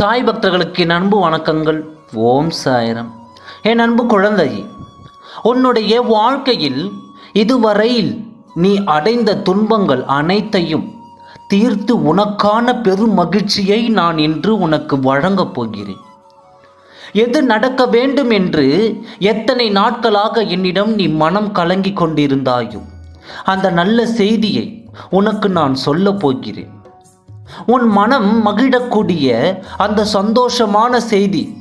சாய் பக்தர்களுக்கு என் அன்பு வணக்கங்கள். ஓம் சாயரம். என் அன்பு குழந்தை உன்னுடைய வாழ்க்கையில் இதுவரையில் நீ அடைந்த துன்பங்கள் அனைத்தையும் தீர்த்து உனக்கான பெரும் மகிழ்ச்சியை நான் இன்று உனக்கு வழங்கப் போகிறேன். எது நடக்க வேண்டும் என்று எத்தனை நாட்களாக என்னிடம் நீ மனம் கலங்கி கொண்டிருந்தாயோ அந்த நல்ல செய்தியை உனக்கு நான் சொல்லப் போகிறேன். உன் மனம் மகிழக்கூடிய அந்த சந்தோஷமான செய்தி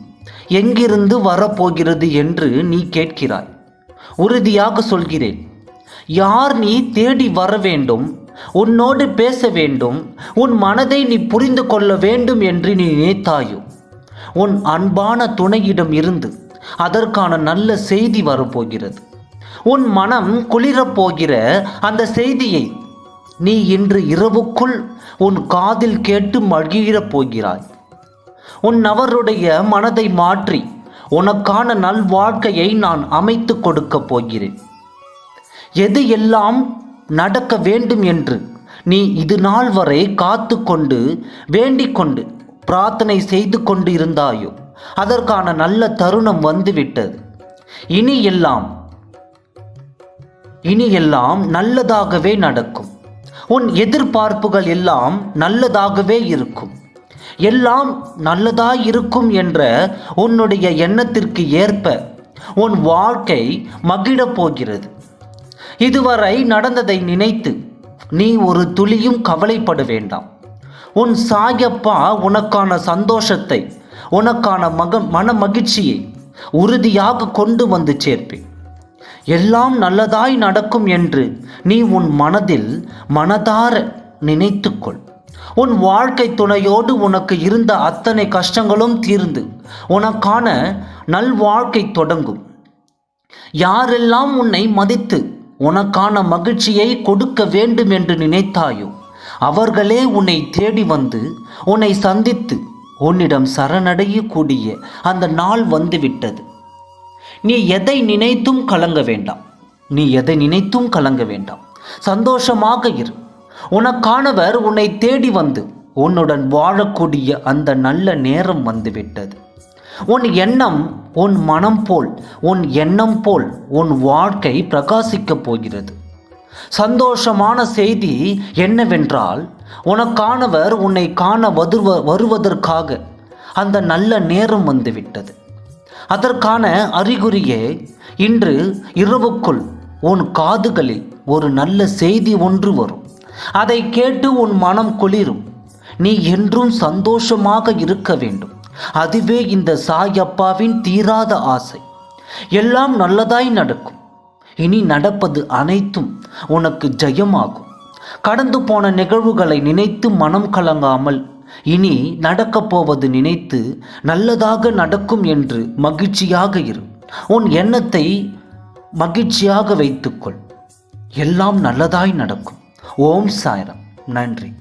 எங்கிருந்து வரப்போகிறது என்று நீ கேட்கிறாய். உறுதியாக சொல்கிறேன். யார் நீ தேடி வர வேண்டும் உன்னோடு பேச வேண்டும் உன் மனதை நீ புரிந்து கொள்ள வேண்டும் என்று நீ நினைத்தாயோ? உன் அன்பான துணையிடம் இருந்து அதற்கான நல்ல செய்தி வரப்போகிறது. உன் மனம் குளிரப் போகிற அந்த செய்தியை நீ இன்று இரவுக்குள் உன் காதில் கேட்டு மகிழப் போகிறாய். உன் அவருடைய மனதை மாற்றி உனக்கான நல்வாழ்க்கையை நான் அமைத்து கொடுக்கப் போகிறேன். எது எல்லாம் நடக்க வேண்டும் என்று நீ இது நாள் வரை காத்து கொண்டு வேண்டிக் கொண்டு பிரார்த்தனை செய்து கொண்டு இருந்தாயோ? அதற்கான நல்ல தருணம் வந்துவிட்டது. இனி எல்லாம் இனி எல்லாம் நல்லதாகவே நடக்கும். உன் எதிர்பார்ப்புகள் எல்லாம் நல்லதாகவே இருக்கும். எல்லாம் நல்லதாய் இருக்கும் என்ற உன்னுடைய எண்ணத்திற்கு ஏற்ப உன் வாழ்க்கை மகிழப் போகிறது. இதுவரை நடந்ததை நினைத்து நீ ஒரு துளியும் கவலைப்பட வேண்டாம். உன் சாயப்பா உனக்கான சந்தோஷத்தை உனக்கான மக மன மகிழ்ச்சியை உறுதியாக கொண்டு வந்து சேர்ப்பேன். எல்லாம் நல்லதாய் நடக்கும் என்று நீ உன் மனதில் மனதார நினைத்துக்கொள். உன் வாழ்க்கை துணையோடு உனக்கு இருந்த அத்தனை கஷ்டங்களும் தீர்ந்து உனக்கான நல்வாழ்க்கை தொடங்கும். யாரெல்லாம் உன்னை மதித்து உனக்கான மகிழ்ச்சியை கொடுக்க வேண்டும் என்று நினைத்தாயோ அவர்களே உன்னை தேடி வந்து உன்னை சந்தித்து உன்னிடம் சரணடையக்கூடிய அந்த நாள் வந்துவிட்டது. நீ எதை நினைத்தும் கலங்க வேண்டாம். நீ எதை நினைத்தும் கலங்க வேண்டாம். சந்தோஷமாக இரு. உனக்கானவர் உன்னை தேடி வந்து உன்னுடன் வாழக்கூடிய அந்த நல்ல நேரம் வந்துவிட்டது. உன் எண்ணம் உன் மனம் போல் உன் எண்ணம் போல் உன் வாழ்க்கை பிரகாசிக்கப் போகிறது. சந்தோஷமான செய்தி என்னவென்றால் உனக்கானவர் உன்னை காண வருவ வருவதற்காக அந்த நல்ல நேரம் வந்துவிட்டது. அதற்கான அறிகுறியே இன்று இரவுக்குள் உன் காதுகளில் ஒரு நல்ல செய்தி ஒன்று வரும். அதை கேட்டு உன் மனம் குளிரும். நீ என்றும் சந்தோஷமாக இருக்க வேண்டும். அதுவே இந்த சாயப்பாவின் தீராத ஆசை. எல்லாம் நல்லதாய் நடக்கும். இனி நடப்பது அனைத்தும் உனக்கு ஜெயமாகும். கடந்து போன நிகழ்வுகளை நினைத்து மனம் கலங்காமல் இனி நடக்கப் போவது நினைத்து நல்லதாக நடக்கும் என்று மகிழ்ச்சியாக இரு. உன் எண்ணத்தை மகிழ்ச்சியாக வைத்துக்கொள். எல்லாம் நல்லதாய் நடக்கும். ஓம் சாய்ராம். நன்றி.